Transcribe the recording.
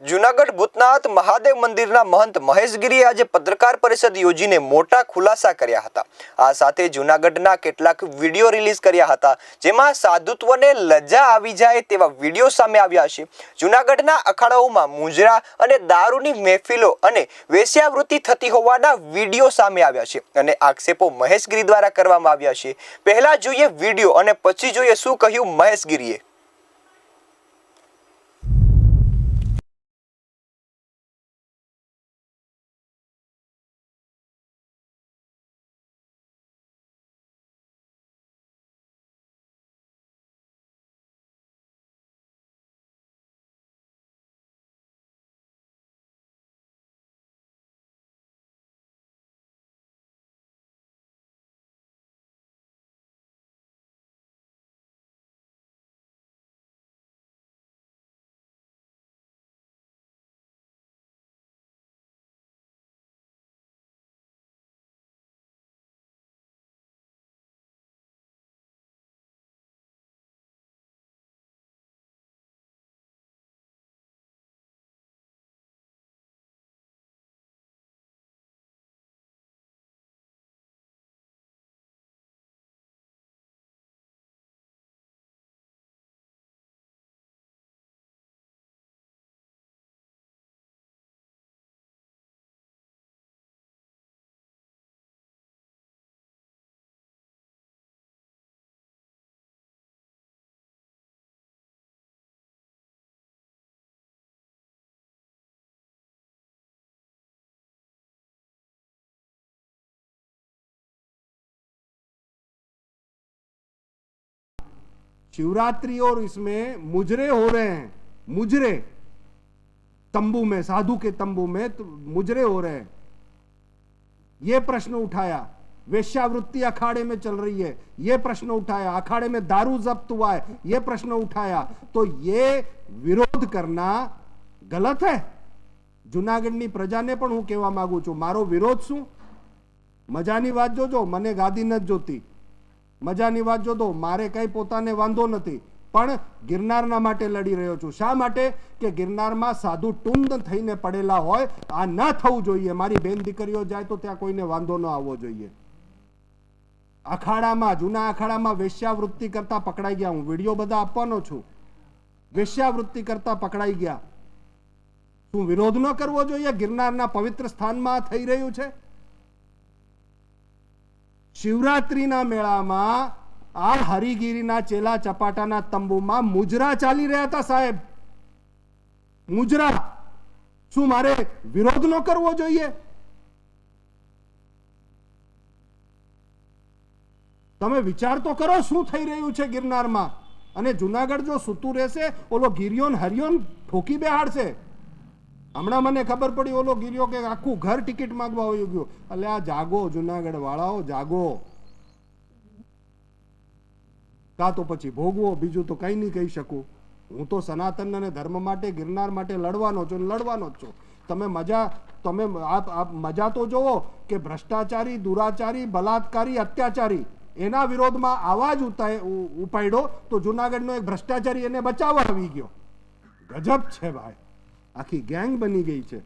જુનાગઢ ભૂતનાથ મહાદેવ મંદિરના મહંત મહેશગીરીએ આજે પત્રકાર પરિષદ યોજીને મોટા ખુલાસા કર્યા હતા. આ સાથે જુનાગઢના કેટલાક વીડિયો રિલીઝ કર્યા હતા, જેમાં સાધુત્વને લજ્જા આવી જાય તેવા વીડિયો સામે આવ્યા છે. જુનાગઢના અખાડાઓમાં મુંજરા અને દારૂની મહેફિલો અને વેશ્યાવૃત્તિ થતી હોવાના વીડિયો સામે આવ્યા છે અને આક્ષેપો મહેશગીરી દ્વારા કરવામાં આવ્યા છે. પહેલા જોઈએ વીડિયો અને પછી જોઈએ શું કહ્યું મહેશગીરીએ. शिवरात्रि और इसमें मुजरे हो रहे हैं मुजरे तंबू में साधु के तंबू में तो मुजरे हो रहे हैं ये प्रश्न उठाया वेश्यावृत्ति अखाड़े में चल रही है ये प्रश्न उठाया अखाड़े में दारू जब्त हुआ है ये प्रश्न उठाया तो ये વિરોધ કરના ગલત હે જુનાગઢની પ્રજાને પણ હું કહેવા માંગુ છું મારો વિરોધ શું મજાની વાત જોજો મને ગાદી નથી જોતી મજાની વાત જોતો મારે કંઈ પોતાને વાંધો નથી, પણ ગિરનારના માટે લડી રહ્યો છું. શા માટે? કે ગિરનારમાં સાધુ ટુંડ થઈને પડેલા હોય, આ ન થવું જોઈએ. મારી બેન દીકરીઓ જાય તો ત્યાં કોઈને વાંધો ન આવવો જોઈએ. અખાડામાં, જૂના અખાડામાં વેશ્યાવૃત્તિ કરતા પકડાઈ ગયા. હું વીડિયો બધા આપવાનો છું. વેશ્યાવૃત્તિ કરતા પકડાઈ ગયા. શું વિરોધ ન કરવો જોઈએ? ગિરનારના પવિત્ર સ્થાનમાં થઈ રહ્યું છે? શિવરાત્રીના મેળામાં આ હરિગીરીના ચેલા ચપાટાના તંબુમાં મુજરા ચાલી રહ્યા હતા સાહેબ. મુજરા. શું મારે વિરોધ ન કરવો જોઈએ? તમે વિચાર તો કરો શું થઈ રહ્યું છે ગિરનારમાં. અને જુનાગઢ જો સૂતું રહેશે, ઓલો ગિરિયોન હરિયોન ઠોકી બેહાડશે. હમણાં મને ખબર પડી ઓલો ગીર્યો કે આખું ઘર ટિકિટ માંગવા આવી ગયો. એટલે આ જાગો, જુનાગઢ વાળાઓ, જાગો. કાં તો પછી ભોગવો, બીજું તો કંઈ નહીં કહી શકું. હું તો સનાતન અને ધર્મ માટે, ગિરનાર માટે લડવાનો છું લડવાનો જ છું. તમે મજા, તમે આપ આપ મજા તો જોવો કે ભ્રષ્ટાચારી, દુરાચારી, બલાત્કારી, અત્યાચારી, એના વિરોધમાં આવા ઉ- ઉપાડ્યો તો જુનાગઢનો એક ભ્રષ્ટાચારી એને બચાવવા આવી ગયો. ગજબ છે ભાઈ. આખી ગેંગ બની ગઈ છે.